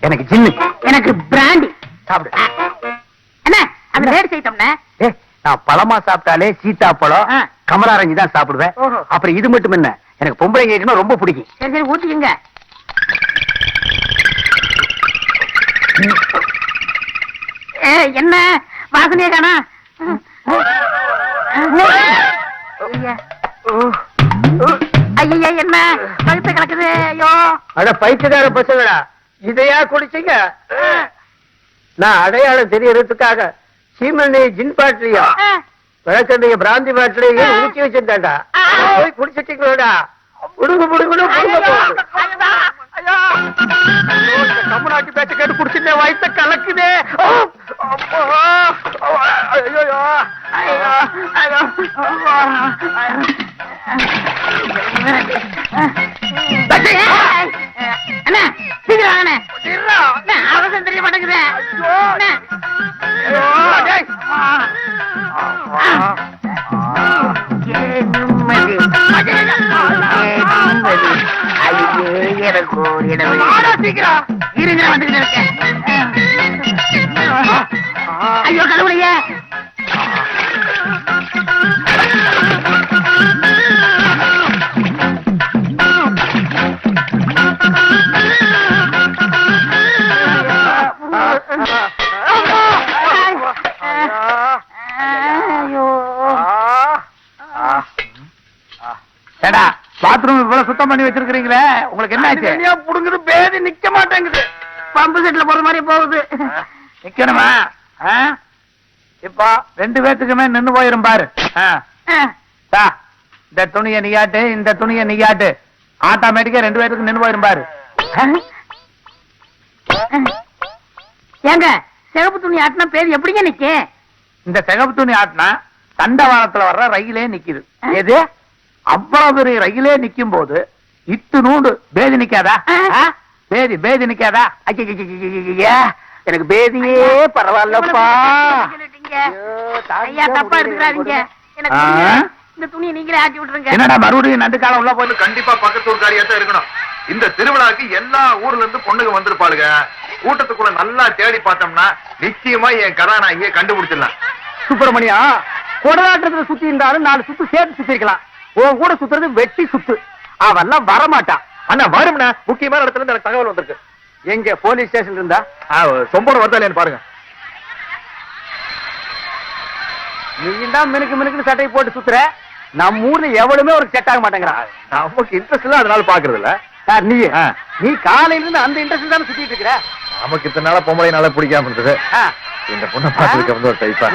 எனக்கு ஜின்னு எனக்கு பிராண்டி. சாப்பிடு. என்ன அது ரேட் செய்தோம்னா நான் பழமா சாப்பிட்டாலே சீத்தாப்பழம் ஆ. கமலாரஞ்சு தான் சாப்பிடுவேன். அப்புறம் இது மட்டும் என்ன? எனக்கு பொம்பளை கேட்கணும் ரொம்ப பிடிக்கும். சரி சரி ஊத்திக்கங்க. ஏ என்ன? வாசனையே காணா? ஐயா. என்ன? கழுத்து கிடக்குது ஐயோ. அட பைத்தியக்கார பசங்களா? இதையா குடிச்சீங்க? நான் அடையாளம் தெரியறதுக்காக சீமனை ஜின் பாட்டிலையும் ஆ, விளக்கண்டைய பிராந்தி பாட்டிலையும் ஊற்றி வச்சிருந்தாண்டா. போய் குடிச்சிட்டீங்களோடா. புடுங்க புடுங்கணும் புடுங்க. ஐயோ, ஐயோ. தமிழ்நாட்டு பேச்ச கேட்டு குடிச்சிருந்தேன் வயித்த கலக்குதே. ஐயோ இருங்க, வந்துகிட்டு இருக்கேன். ஐயோ கடவுளையே. பாத்ரூம் இவ்வளவு சுத்தம் பண்ணி வச்சிருக்கீங்களே உங்களுக்கு என்ன ஆச்சு? புடுங்குது பேதி நிக்க மாட்டேங்குது. பம்பு செட்ல போற மாதிரி போகுது. நிக்கணுமா? இப்போ ரெண்டு பேத்துக்குமே நின்னு போயிரும் பாரு. இந்த துணியை நீயாட்டு இந்த துணியை நீயாட்டு ஆட்டோமேட்டிக்கா ரெண்டு பேத்துக்கு நின்னு போயிரும் பாரு. ஏங்க சிகப்பு துணி ஆட்டினா பேர் எப்படிங்க நிக்க? இந்த சிகப்பு துணி ஆட்டினா தண்டவாளத்துல வர்ற ரயிலே நிக்குது. எது? அவ்வளவு பெரிய ரயிலே நிக்கும் போது இத்து நூண்டு. பேதி நிக்காதா? பேதி பேதி நிக்காதா? எனக்கு பேதியே பரவாயில்லப்பா. தப்பா எடுத்துக்காதீங்க. இந்த துணியை நீங்களே ஆட்டி விட்டுருங்க. என்னடா மறுபடியும் நண்டு காலம் உள்ள போய் கண்டிப்பா பக்கத்து தான் இருக்கணும். இந்த திருவிழாக்கு எல்லா ஊர்ல இருந்து பொண்ணுங்க வந்திருப்பாளுங்க. கூட்டத்துக்குள்ள நல்லா தேடி பார்த்தோம்னா நிச்சயமா என் கதாநாயகியை கண்டுபிடிச்சிடலாம். சுப்பிரமணியா கொடலாட்டத்துல சுத்தி இருந்தாலும் நாலு சுத்து சேர்த்து சுத்தி இருக்கலாம் உன் கூட சுத்துறது வெட்டி சுத்து. அவெல்லாம் வரமாட்டான். அண்ணா வரும்ண்ணா. முக்கியமான இடத்துல இருந்து எனக்கு தகவல் வந்திருக்கு. எங்க? போலீஸ் ஸ்டேஷன் இருந்தா? சொம்போட வருதாலேன்னு பாருங்க. நீ தான் மினுக்கு மினுக்குன்னு சட்டையை போட்டு சுத்துற. நம்ம ஊர்ல எவளுமே ஒரு செட் ஆக மாட்டேங்கிறான் நமக்கு இன்ட்ரெஸ்ட் இல்ல அதனால பாக்குறது இல்ல. சார் நீ. நீ காலையில இருந்து அந்த இன்ட்ரெஸ்ட் தானே சுத்திட்டு இருக்கிற? நமக்கு இத்தனை நாளா பொம்பளை நாளா பிடிக்காம இருந்தது. இந்த பொண்ணை பார்த்துருக்க வந்து ஒரு டைப்பா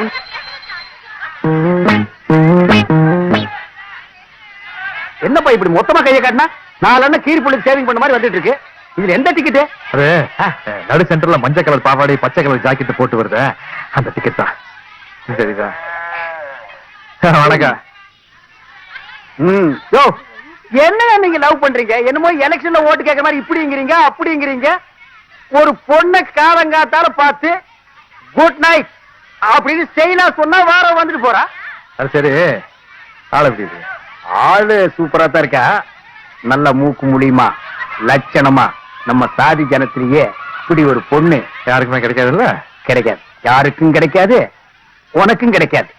என்னப்பா இப்படி மொத்தமா கையை காட்டினா? நாலு அண்ணன் கீரி புள்ளிக்கு சேவிங் பண்ண மாதிரி வந்துட்டு இருக்கு. இதுல எந்த டிக்கெட்டு அது நடு சென்டர்ல மஞ்சள் கலர் பாவாடை பச்சை கலர் ஜாக்கெட் போட்டு வருது. அந்த டிக்கெட் தான். சரிதான் வணக்கம். ம். யோ என்னங்க நீங்க லவ் பண்றீங்க? என்னமோ எலெக்ஷன்ல ஓட்டு கேட்கற மாதிரி இப்படிங்கிறீங்க அப்படிங்கிறீங்க. ஒரு பொண்ணை காலங்காத்தால பார்த்து குட் நைட் அப்படின்னு செய்யலா சொன்னா வார வந்துட்டு போறா. சரி. ஆள் இருக்கு ஆளு சூப்பரா தான் இருக்கா? நல்ல மூக்கு முடியுமா லட்சணமா நம்ம சாதி ஜனத்திலேயே இப்படி ஒரு பொண்ணு யாருக்குமே கிடைக்காதுல்ல? கிடைக்காது. யாருக்கும் கிடைக்காது உனக்கும் கிடைக்காது.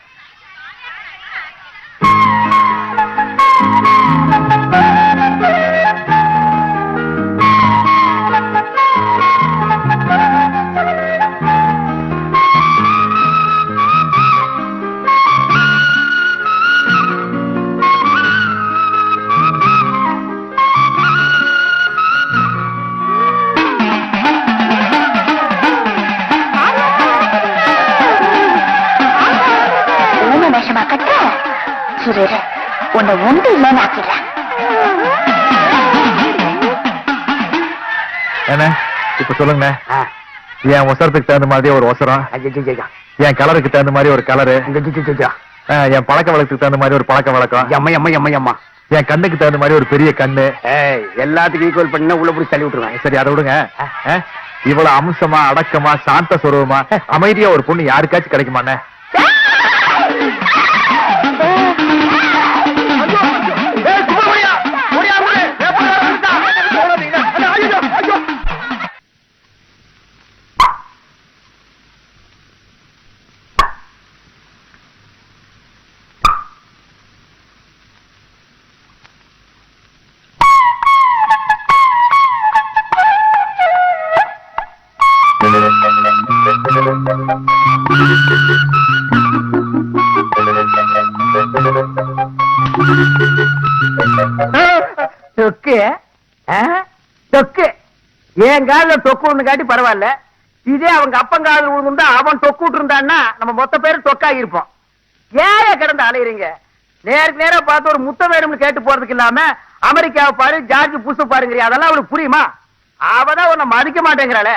உன்னை உண்டு இல்லைன்னு ஆக்கிடுறேன் என்ன? இப்ப சொல்லுங்க என் ஒசரத்துக்கு தகுந்த மாதிரி ஒரு ஒசரம். என் கலருக்கு தகுந்த மாதிரி ஒரு கலரு. என் பழக்க வழக்கத்துக்கு தகுந்த மாதிரி ஒரு பழக்க வழக்கம்? எம்மா எம்மா எம்மா எம்மா. என் கண்ணுக்கு தகுந்த மாதிரி ஒரு பெரிய கண்ணு? எல்லாத்துக்கும் ஈக்குவல் பண்ணா உள்ள போய் தள்ளி விட்டுருவேன். சரி அதை விடுங்க? இவ்வளவு அம்சமா அடக்கமா சாந்த சுரூபமா அமைதியா ஒரு பொண்ணு யாருக்காச்சும் கிடைக்குமாண்ணே? தொக்கு தொக்கு. என் காலில் தொக்கு ஒண்ணு காட்டி பரவாயில்ல. இதே அவங்க அப்பன் காலில் அவன் தொக்கு விட்டுருந்தான்னா நம்ம மொத்த பேரும் தொக்காகி இருப்போம் ஏன் கிடந்து அலையிறீங்க. நேருக்கு நேரம் பார்த்து ஒரு முத்தம் வேணும்னு கேட்டு போறதுக்கு இல்லாம அமெரிக்காவை பாரு ஜார்ஜ் புதுசு பாருங்க அதெல்லாம் அவளுக்கு புரியுமா? அவதான் உன்னை மதிக்க மாட்டேங்கிறாளே.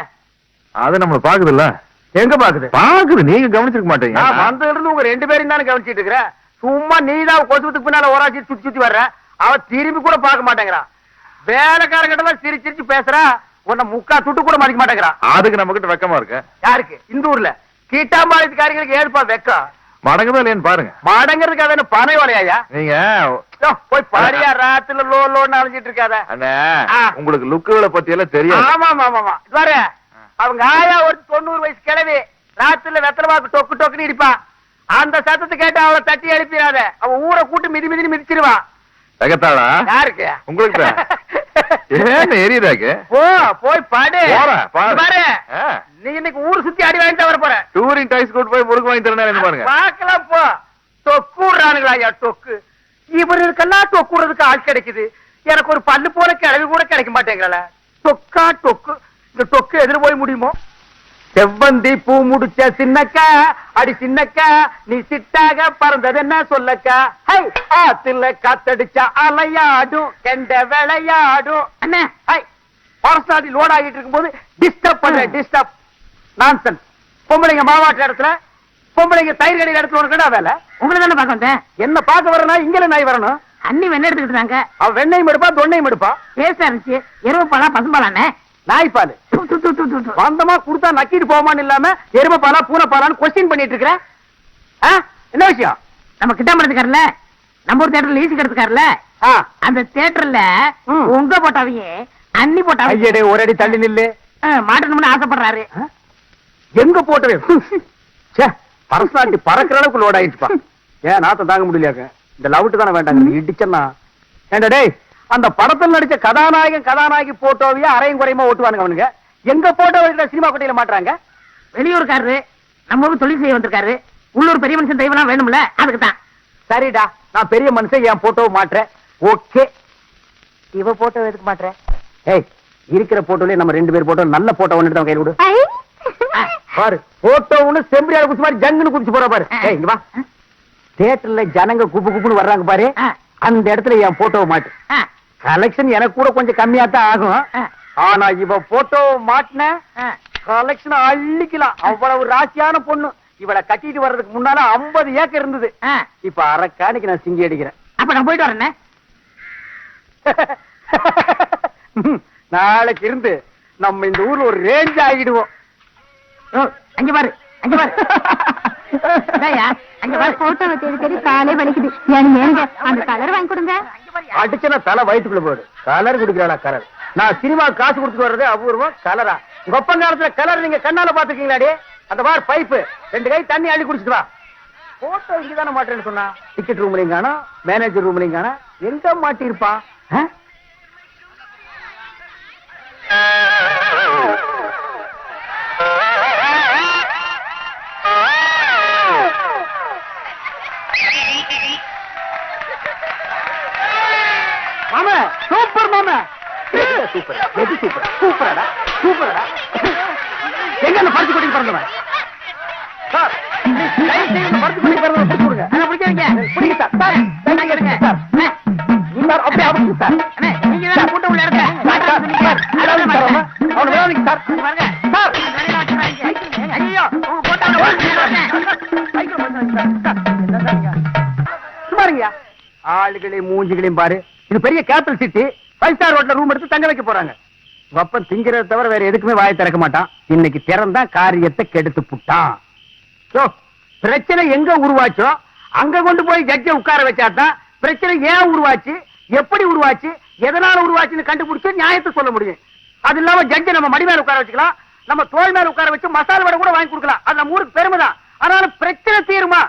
அது நம்ம பாக்குதுல்ல எங்க பாக்குது? பாக்குது. நீங்க கவனிச்சிருக்க மாட்டீங்க. நான் வந்ததுல இருந்து உங்க ரெண்டு பேரும் தானே கவனிச்சிட்டு இருக்கிற? சும்மா நீதான் கொசுவத்துக்கு பின்னால ஓராச்சி சுத்தி சுத்தி வர்ற. அவ திரும்பி கூட பார்க்க மாட்டேங்கிறா. வேலைக்காரங்கிட்ட தான் சிரிச்சு சிரிச்சு பேசுறா. உன்னை முக்கா துட்டு கூட மதிக்க மாட்டேங்கிறா. அதுக்கு நம்ம கிட்ட வெக்கமா இருக்கு? யாருக்கு? இந்த ஊர்ல. கீட்டாம்பாளையத்துக்காரங்களுக்கு ஏற்பா வெக்கம்? மடங்குதா இல்லையான்னு பாருங்க. மடங்கிறதுக்கு அது என்ன பனை வலையா நீங்க போய் பாரியா ராத்துல லோ லோன்னு அலைஞ்சிட்டு இருக்காத. அண்ணே. உங்களுக்கு லுக்குகளை பத்தி எல்லாம் தெரியாது ஆமா ஆமா ஆமா பாரு. அவங்க ஆயா ஒரு தொண்ணூறு வயசு கிழவி. ராத்திரில வெத்தலை பாக்கு டொக்கு டொக்குன்னு இடிப்பா. அந்த சத்தத்தை கேட்டு அவளை தட்டி எழுப்பிடாத. அவ ஊரை கூட்டு மிதி மிதின்னு மிதிச்சிருவா. தகத்தாளா யாருக்கு? உங்களுக்கு எரியுதாக்கு போ போய் பாடு. பாரு. நீ இன்னைக்கு ஊர் சுத்தி அடி வாங்கிட்டு வர போற. டூரிங் டைஸ் கூட்டு போய் முறுக்கு வாங்கி தரேன் பாருங்க. பாக்கலாம் போ. தொக்குறானுங்களா ஐயா தொக்கு. இவர்களுக்கெல்லாம் தொக்குறதுக்கு ஆள் கிடைக்குது. எனக்கு ஒரு பல்லு போல கிளவி கூட கிடைக்க மாட்டேங்கிறல தொக்கா தொக்கு. இந்த தொக்கு எதிர போய் முடியுமோ? செவ்வந்தி பூ முடிச்ச சின்னக்கா அடி சின்னக்கா நீ சிட்டாக பறந்தது என்ன சொல்லக்கா? ஹை ஆத்துல காத்தடிச்சா அலையாடும் கெண்ட விளையாடும். அண்ணே ஹை பரசாதி லோட் ஆகிட்டு இருக்கும்போது டிஸ்டர்ப் பண்ற டிஸ்டர்ப் நான்சென்ஸ் பொம்பளைங்க மாவாட்ட இடத்துல பொம்பளைங்க தயிர் கடையில் இடத்துல உனக்கு என்ன வேலை? உங்களை தானே பார்க்க வந்தேன். என்ன பார்க்க வரணும் இங்கல நாய் வரணும். அண்ணி வெண்ணெய் எடுத்துக்கிட்டு இருந்தாங்க. அவ வெண்ணையும் எடுப்பா தொன்னையும் எடுப்பா. டேஸ்டா இருந்துச்சு எருவு பாலா பசும்பாலாண்ணே. நாய் பால். வந்தமா கொடுத்தா நக்கிட்டு போமான்னு இல்லாம எருமை பாலா பூனை பாலான்னு கொஸ்டின் பண்ணிட்டு இருக்கிற? என்ன விஷயம்? நம்ம கிட்டாம இருக்காருல்ல நம்ம ஒரு தேட்டர்ல ஈசி கிடத்துக்காருல்ல ஆ. அந்த தேட்டர்ல. உங்க போட்டாவையே அண்ணி போட்டாவையே. ஐயடே ஒரு அடி தள்ளி நில்லு. மாட்டணும்னு ஆசைப்படுறாரு? எங்க போட்டவே? ச்சே பரசாட்டி பறக்கிற அளவுக்கு லோட் ஆயிடுச்சுப்பா. ஏன் நாத்தம் தாங்க முடியலையாக்க? இந்த லவுட்டு தானே வேண்டாங்க. இடிச்சன்னா. ஏண்டா டேய் அந்த படத்துல நடிச்ச கதாநாயகன் கதாநாயகி போட்டோவையே அரையும் குறையுமா ஓட்டுவானுங்க அவனுங்க? எங்க போட்டோ சினிமா கொட்டையில மாட்டுறாங்க? வெளியூருக்காரரு நம்ம ஊருக்கு தொழில் செய்ய வந்திருக்காரு. உள்ளூர் பெரிய மனுஷன் தெய்வம்லாம் வேணும்ல அதுக்கு தான் சரிடா நான் பெரிய மனுஷன் என் போட்டோவை மாட்டுறேன். ஓகே. இவ போட்டோ எதுக்கு மாட்டுறேன் ஏய் இருக்கிற போட்டோலயே நம்ம ரெண்டு பேர் போட்டோ நல்ல போட்டோ ஒன்று எடுத்து கையில் விடு பாரு போட்டோ ஒண்ணு செம்பரியால குடிச்சு மாதிரி ஜங்குன்னு குடிச்சு போற பாரு. ஏய் இங்க வா. தியேட்டர்ல ஜனங்க குப்பு குப்புன்னு வர்றாங்க பாரு. அந்த இடத்துல என் போட்டோவை மாட்டு. கலெக்ஷன் எனக்கு கூட கொஞ்சம் கம்மியா தான் ஆகும் ஆனா இவ போட்டோ மாட்டின. கலெக்ஷன் அள்ளிக்கலாம் அவ்வளவு ராசியான பொண்ணு. இவளை கட்டிட்டு வர்றதுக்கு முன்னால 50 ஏக்கர் இருந்தது. இப்ப அரைக்காணிக்கு நான் சிங்கி அடிக்கிறேன். அப்ப நான் போயிட்டு வரேண்ணே நாளைக்கு இருந்து நம்ம இந்த ஊர்ல ஒரு ரேஞ்ச் ஆகிடுவோம். அங்க பாரு அங்க பாரு. அங்க பாரு. போட்டோவை தேடி தேடி காலே வலிக்குது. எனக்கு ஏங்க அந்த கலர் வாங்கி கொடுங்க. அடிச்சனா தலை வயிற்றுக்குள்ள போயிடு கலர் குடிக்கிறாளா கலர் நான் சினிமா காசு கொடுத்துட்டு வர்றது அபூர்வம் கலரா. உங்க காலத்துல கலர் நீங்க கண்ணால பாத்துக்கீங்களாடி அந்த பார் பைப்பு. ரெண்டு கை தண்ணி அள்ளி குடிச்சிட்டு வா. போட்டோ இங்கதானே மாட்டேன்னு சொன்னா. டிக்கெட் ரூம்லயும் காணும் மேனேஜர் ரூம்லயும் காணும். எங்க மாட்டிருப்பான் ஆ? மாமா சூப்பர் மாமா. சூப்பர் எது சூப்பர் சூப்பரடா சூப்பரடா எங்க அந்த பருத்தி கொட்டி பிறந்தவன் சார் பருத்தி கொட்டி பிடிச்சு கொடுங்க அண்ணா, பிடிக்காதீங்க. பிடிங்க சார் சார் இங்க இருங்க. சார் சார் அப்படியே அவனுக்கு சார் நீங்க தானே கூட்டம் உள்ள இருக்க. சார், அவன் விடாதீங்க சார். பாருங்க. சார். ஐயோ, உங்க நீங்க? ஆளுகளையும் மூஞ்சிகளையும் பாரு இது பெரிய capital city five star hotel room எடுத்து தங்க வைக்க போறாங்க. உங்க திங்கிறத தவிர வேற எதுக்குமே வாயை திறக்க மாட்டான். இன்னைக்கு திறந்தா காரியத்தை கெடுத்து புட்டான். பிரச்சனை எங்க உருவாச்சோ அங்க கொண்டு போய் ஜட்ஜ உட்கார வச்சாதான் பிரச்சனை ஏன் உருவாச்சு எப்படி உருவாச்சு எதனால உருவாச்சுன்னு கண்டுபிடிச்சு நியாயத்தை சொல்ல முடியும். அது இல்லாம ஜட்ஜை நம்ம மடி மேல உட்கார வச்சுக்கலாம். நம்ம தோல் மேல உட்கார வச்சு மசால் வடை கூட வாங்கி கொடுக்கலாம். அது நம்ம ஊருக்கு பெருமை தான். ஆனாலும் பிரச்சனை தீருமா?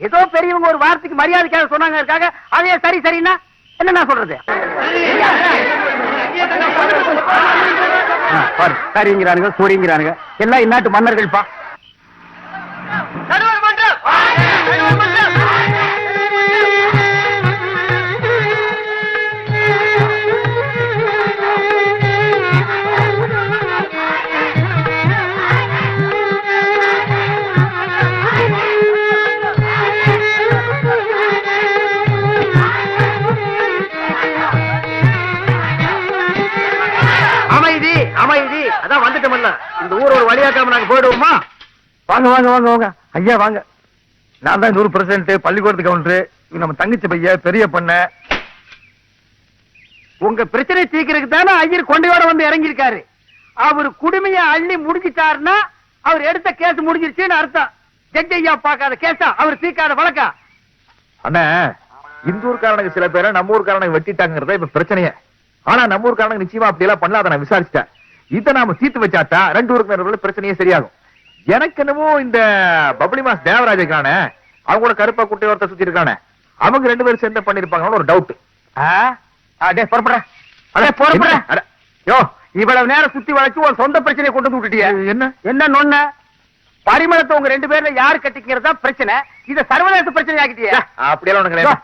ஏதோ பெரியவங்க ஒரு வார்த்தைக்கு மரியாதைக்காக சொன்னாங்க இருக்காங்க அதே சரி சரின்னா என்ன நான் சொல்றது? ஆ, சரிங்கிறானுங்க சூரிங்கிறானுங்க எல்லாம் இந்நாட்டு மன்னர்கள் பா கேட்காம நாங்க போயிடுவோமா? வாங்க வாங்க வாங்க வாங்க. ஐயா வாங்க. நான் தான் நூறு பர்சன்ட் பள்ளிக்கூடத்து கவுண்டரு இது நம்ம தங்கச்சி பையன் பெரிய பண்ண. உங்க பிரச்சனை தீர்க்கறதுக்கு தானே ஐயர் கொண்டையோட வந்து இறங்கியிருக்காரு. அவர் குடுமைய அள்ளி முடிஞ்சிட்டாருன்னா அவர் எடுத்த கேஸ் முடிஞ்சிருச்சுன்னு அர்த்தம். ஜட்ஜ் ஐயா பார்க்காத கேஸா? அவர் தீர்க்காத வழக்கா? அண்ணா இந்த ஊர்க்காரனுக்கு சில பேரை நம்ம ஊர்க்காரனுக்கு வெட்டிட்டாங்கிறத இப்ப பிரச்சனையே. ஆனா நம்ம ஊர்க்காரனுக்கு நிச்சயமா அப்படி எல்லாம் பண்ணல அதை நான் விசாரிச்சிட்டேன். இதை நாம தீர்த்து வச்சாத்தா ரெண்டு ஊருக்கு பிரச்சனையே சரியாகும். எனக்கு என்னமோ இந்த பப்ளி மாஸ் தேவராஜ் இருக்கானே அவங்களோட கருப்பா குட்டை ஒருத்த சுத்தி இருக்கானே அவங்க ரெண்டு பேரும் சேர்ந்து பண்ணிருப்பாங்கன்னு ஒரு டவுட் அடே புறப்படுற. அடே புறப்படுற. யோ இவ்வளவு நேரம் சுத்தி வளைச்சு உன் சொந்த பிரச்சனையை கொண்டு வந்து விட்டுட்டிய. என்ன? என்ன நொன்ன பரிமளத்தை உங்க ரெண்டு பேர்ல யாரு கட்டிக்கிறதா பிரச்சனை? இத சர்வதேச பிரச்சனை ஆக்கிட்டிய அப்படியெல்லாம்.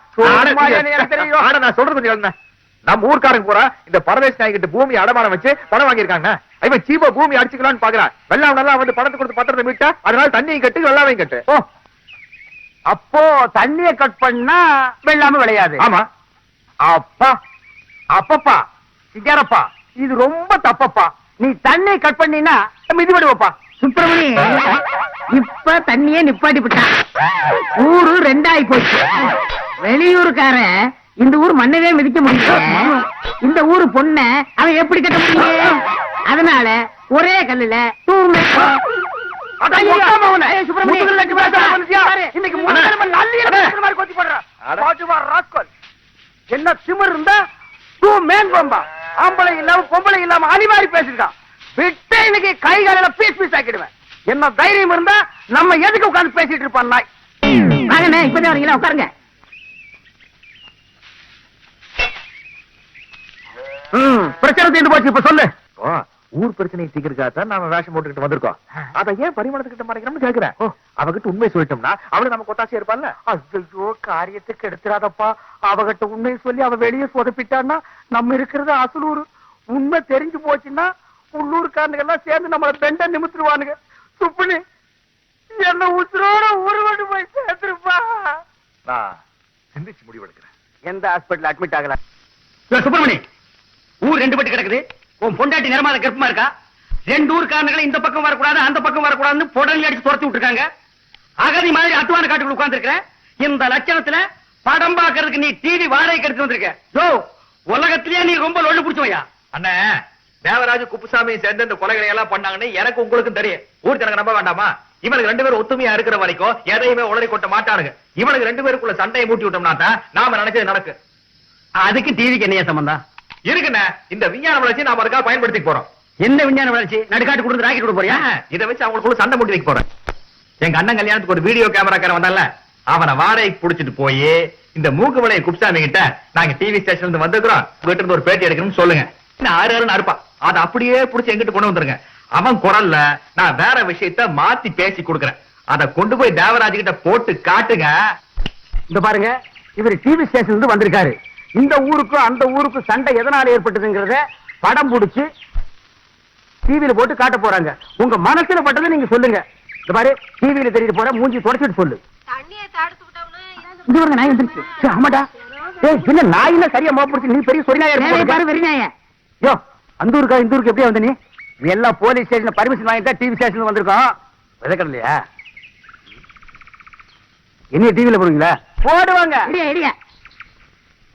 ஆனா நான் சொல்றது கொஞ்சம். நம்ம ஊர்க்காரங்க பூரா இந்த பரதேஷ் நாய்கிட்ட பூமி அடமானம் வச்சு பணம் வாங்கியிருக்காங்க. இவன் சீப்பா பூமி அடிச்சுக்கலாம்னு பாக்குறான் வெள்ளம் நல்லா வந்து பணத்தை கொடுத்து பத்திரத்தை மீட்டா அதனால தண்ணியும் கட்டு வெள்ளாமையும் கட்டு. ஓ. அப்போ தண்ணிய கட் பண்ணா வெள்ளாம விளையாது. ஆமா. அப்பா அப்பப்பா சிங்காரப்பா இது ரொம்ப தப்பப்பா. நீ தண்ணி கட் பண்ணினா மிதிபடி வைப்பா சுப்பிரமணி இப்ப தண்ணியே நிப்பாட்டி விட்டான் ஊரு ரெண்டாயி போச்சு. வெளியூருக்காரன் இந்த ஊர் மண்ணவே மிதிக்க முடியும் இந்த ஊரு பொண்ண அவன் எப்படி கட்ட முடியும்? அதனால ஒரே கல்லுல தூங்க என்ன திமிர் இருந்தா டூ மேன் பம்பா ஆம்பளை இல்லாம பொம்பளை இல்லாம அனிமாரி பேசிருக்கான் விட்டு இன்னைக்கு கை காலில பீஸ் பீஸ் ஆக்கிடுவேன். என்ன தைரியம் இருந்தா நம்ம எதுக்கு உட்கார்ந்து பேசிட்டு இருப்பான் நாய்? இப்பதான் வரீங்களா? உட்காருங்க ம், பிரச்சனை தீர்ந்து போச்சு இப்ப சொல்லு. ஊர் பிரச்சனையை தீர்க்கிறதுக்காக நாம வேஷம் போட்டுக்கிட்டு வந்திருக்கோம். அதை ஏன் பரிமாணத்துக்கிட்ட மாட்டேங்கிறோம்னு கேக்குறேன். அவகிட்ட உண்மை சொல்லிட்டோம்னா அவளு நமக்கு ஒத்தாசையா இருப்பான்ல ஐயோ காரியத்துக்கு எடுத்துறாதப்பா அவகிட்ட உண்மையை சொல்லி அவ வெளியே சொதப்பிட்டான்னா நம்ம இருக்கிறது அசலூர். உண்மை தெரிஞ்சு போச்சுன்னா உள்ளூர்காரனுங்க எல்லாம் சேர்ந்து நம்மள பெண்ட நிமித்துருவானுங்க சுப்புனி என்ன உசுரோட ஊருவண்டு போய் சேர்த்துருப்பா. நான் சிந்திச்சு முடிவெடுக்கிறேன். எந்த ஹாஸ்பிடல் அட்மிட் ஆகல? சுப்பிரமணி! ஊர் ரெண்டு பட்டு கிடக்குது. உன் பொண்டாட்டி நிறமாத கர்ப்பமா இருக்கா? ரெண்டு ஊர்காரனுங்களை இந்த பக்கம் வரக்கூடாது அந்த பக்கம் வரக்கூடாதுன்னு புடனே அடிச்சு துரத்தி விட்டுருக்காங்க. அகதி மாதிரி அத்துவான காட்டுக்குள்ள உட்கார்ந்து இந்த லட்சணத்துல படம் பாக்குறதுக்கு நீ டிவி வாடகைக்கு எடுத்து வந்திருக்க. யோ உலகத்திலேயே நீ ரொம்ப லொள்ளு பிடிச்சவையா? அண்ணே தேவராஜ் குப்புசாமி சேர்ந்து இந்த கொலைகளை எல்லாம் பண்ணாங்கன்னு எனக்கு உங்களுக்கும் தெரியும். ஊர் ஜனங்க நம்ப வேண்டாமா? இவனுக்கு ரெண்டு பேரும் ஒத்துமையா இருக்கிற வரைக்கும் எதையுமே உளறி கொட்ட மாட்டானுங்க. இவனுக்கு ரெண்டு பேருக்குள்ள சண்டையை மூட்டி விட்டோம்னா தான் நாம நினைச்சது நடக்கு அதுக்கு டிவிக்கு என்னைய சம்பந்தம்? இருக்குண்ணே இந்த விஞ்ஞான வளர்ச்சி நாம அதுக்காக பயன்படுத்தி போறோம். என்ன விஞ்ஞான வளர்ச்சி? நடுக்காட்டு கொடுத்து ராக்கெட் கொடுக்க போறியா? இதை வச்சு அவங்களுக்குள்ள சண்டை மூட்டி வைக்க போறேன். எங்க அண்ணன் கல்யாணத்துக்கு ஒரு வீடியோ கேமராக்காரன் வந்தால அவனை வாடகைக்கு புடிச்சிட்டு போய் இந்த மூக்கு வளைய குப்சாமி கிட்ட நாங்க டிவி ஸ்டேஷன்ல இருந்து வந்திருக்கிறோம் உங்ககிட்ட இருந்து ஒரு பேட்டி எடுக்கணும்னு சொல்லுங்க. ஆறு ஆறுன்னு அறுப்பான். அதை அப்படியே புடிச்சு எங்கிட்ட கொண்டு வந்துருங்க. அவன் குரல்ல நான் வேற விஷயத்த மாத்தி பேசி கொடுக்கறேன். அதை கொண்டு போய் தேவராஜ் கிட்ட போட்டு காட்டுங்க. இந்த பாருங்க இவர் டிவி ஸ்டேஷன்ல இருந்து வந்திருக்காரு. இந்த ஊருக்கும் அந்த ஊருக்கும் சண்டை எதனால ஏற்பட்டதுங்கிறத படம் புடிச்சு டிவியில போட்டு காட்ட போறாங்க. உங்க மனசுல பட்டதை நீங்க சொல்லுங்க. இந்த பாரு டிவியில தெரியுது போற மூஞ்சி தொடச்சிட்டு சொல்லு. இது நாய் வந்துருச்சு. ஆமாடா. ஏய் என்ன நாயில சரியா மோப்பிடிச்சு நீ பெரிய சொரி நாயா பாரு வெறி நாய. யோ அந்த ஊருக்கா இந்த ஊருக்கு எப்படி வந்த நீ? எல்லாம் போலீஸ் ஸ்டேஷன்ல பர்மிஷன் வாங்கிட்டா டிவி ஸ்டேஷன் வந்திருக்கோம். விதக்கடலையா? என்ன டிவில போடுவீங்களா? போடுவாங்க.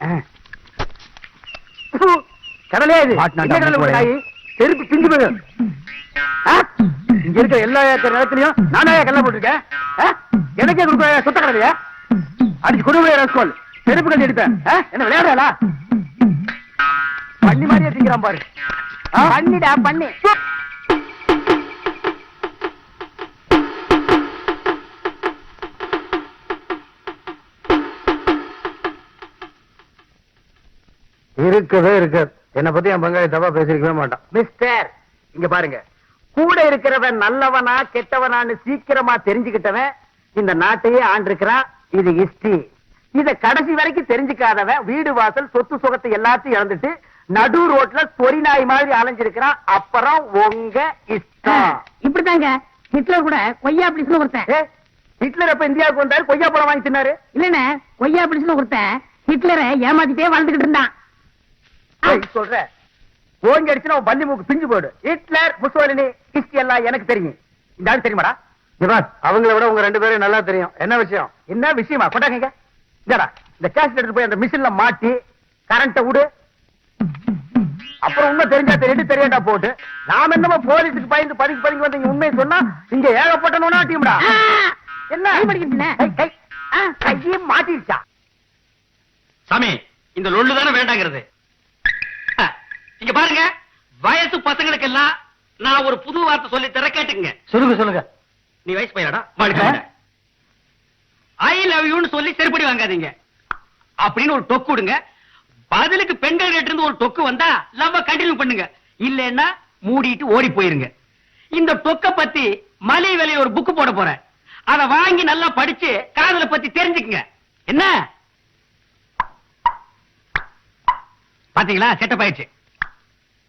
இது. கடலை நாய்? செருப்பு பிஞ்சு போயிடும்? இங்க இருக்கிற எல்லா ஏக்கர் நிலத்திலையும் நானாயா கடலை போட்டிருக்கேன்? எனக்கே கொடுக்க சுத்த கடலையா? அடிச்சு கொடுவே ரஸ்கோல். செருப்பு கட்டி எடுப்பேன்? என்ன விளையாடுறா பண்ணி மாதிரியே திங்கிறான் பாரு. பண்ணிடா பண்ணி. இருக்கவே இருக்கு என்ன பத்தி என் பங்காளி தப்பா பேசிருக்கவே மாட்டான். மிஸ்டர் இங்க பாருங்க. கூட இருக்கிறவன் நல்லவனா கெட்டவனான்னு சீக்கிரமா தெரிஞ்சுக்கிட்டவன் இந்த நாட்டையே ஆண்டிருக்கிறான். இது ஹிஸ்டரி இத கடைசி வரைக்கும் தெரிஞ்சுக்காதவன் வீடு வாசல் சொத்து சுகத்தை எல்லாத்தையும் இழந்துட்டு நடு ரோட்ல சொரி நாய் மாதிரி அலைஞ்சிருக்கிறான். அப்புறம் உங்க இஷ்டம். இப்படிதாங்க. ஹிட்லர் கூட கொய்யா பிடிச்சுன்னு ஒருத்தன் ஏ, ஹிட்லர் எப்ப இந்தியாவுக்கு வந்தாரு? கொய்யா பழம் வாங்கி தின்னாரு? இல்லண்ணே கொய்யா பிடிச்சுன்னு ஒருத்தன் ஹிட்லரை ஏமாத்திட்டே வாழ்ந்துகிட்டு இருந்தான். சொல்ற. ஓங்கி அடிச்சுனா பல்லி மூக்கு பிஞ்சு போயிடு ஹிட்லர் முசோலினி ஹிஸ்டரி எல்லாம் எனக்கு தெரியும். இந்த ஆள் தெரியுமாடா? சிவாஸ் அவங்கள விட உங்க ரெண்டு பேரும் நல்லா தெரியும். என்ன விஷயம்? என்ன விஷயமா? கொண்டாங்க இந்தடா இந்த கேஸ் எடுத்து போய் அந்த மிஷின்ல மாட்டி கரண்ட விடு. அப்புறம் உண்மை தெரிஞ்சா தெரியும் போட்டு. நாம என்னமோ போலீஸுக்கு பயந்து பதுக்கி பதுக்கி வந்து உண்மையை சொன்னா இங்க ஏகப்பட்டனோனா டீம்டா. என்ன? கையே மாட்டிருச்சா? சாமி இந்த தானே வேண்டாங்கிறது? இங்க பாருங்க வயசு பசங்களுக்கெல்லாம் நான் ஒரு புது வார்த்தை சொல்லி தர கேட்டுங்க சொல்லுங்க சொல்லுங்க. நீ வயசு பையனடா? ஐ லவ் யூன்னு சொல்லி செருப்படி வாங்காதீங்க. அப்படின்னு ஒரு டொக்கு விடுங்க. பதிலுக்கு பெண்கள் கிட்ட இருந்து ஒரு டொக்கு வந்தா லவ் கண்டினியூ பண்ணுங்க. இல்லைன்னா மூடிட்டு ஓடி போயிருங்க. இந்த டொக்க பத்தி மலை விலைய ஒரு புக்கு போட போறேன். அத வாங்கி நல்லா படிச்சு காதல பத்தி தெரிஞ்சுக்குங்க. என்ன? பாத்தீங்களா செட்டப் ஆயிடுச்சு.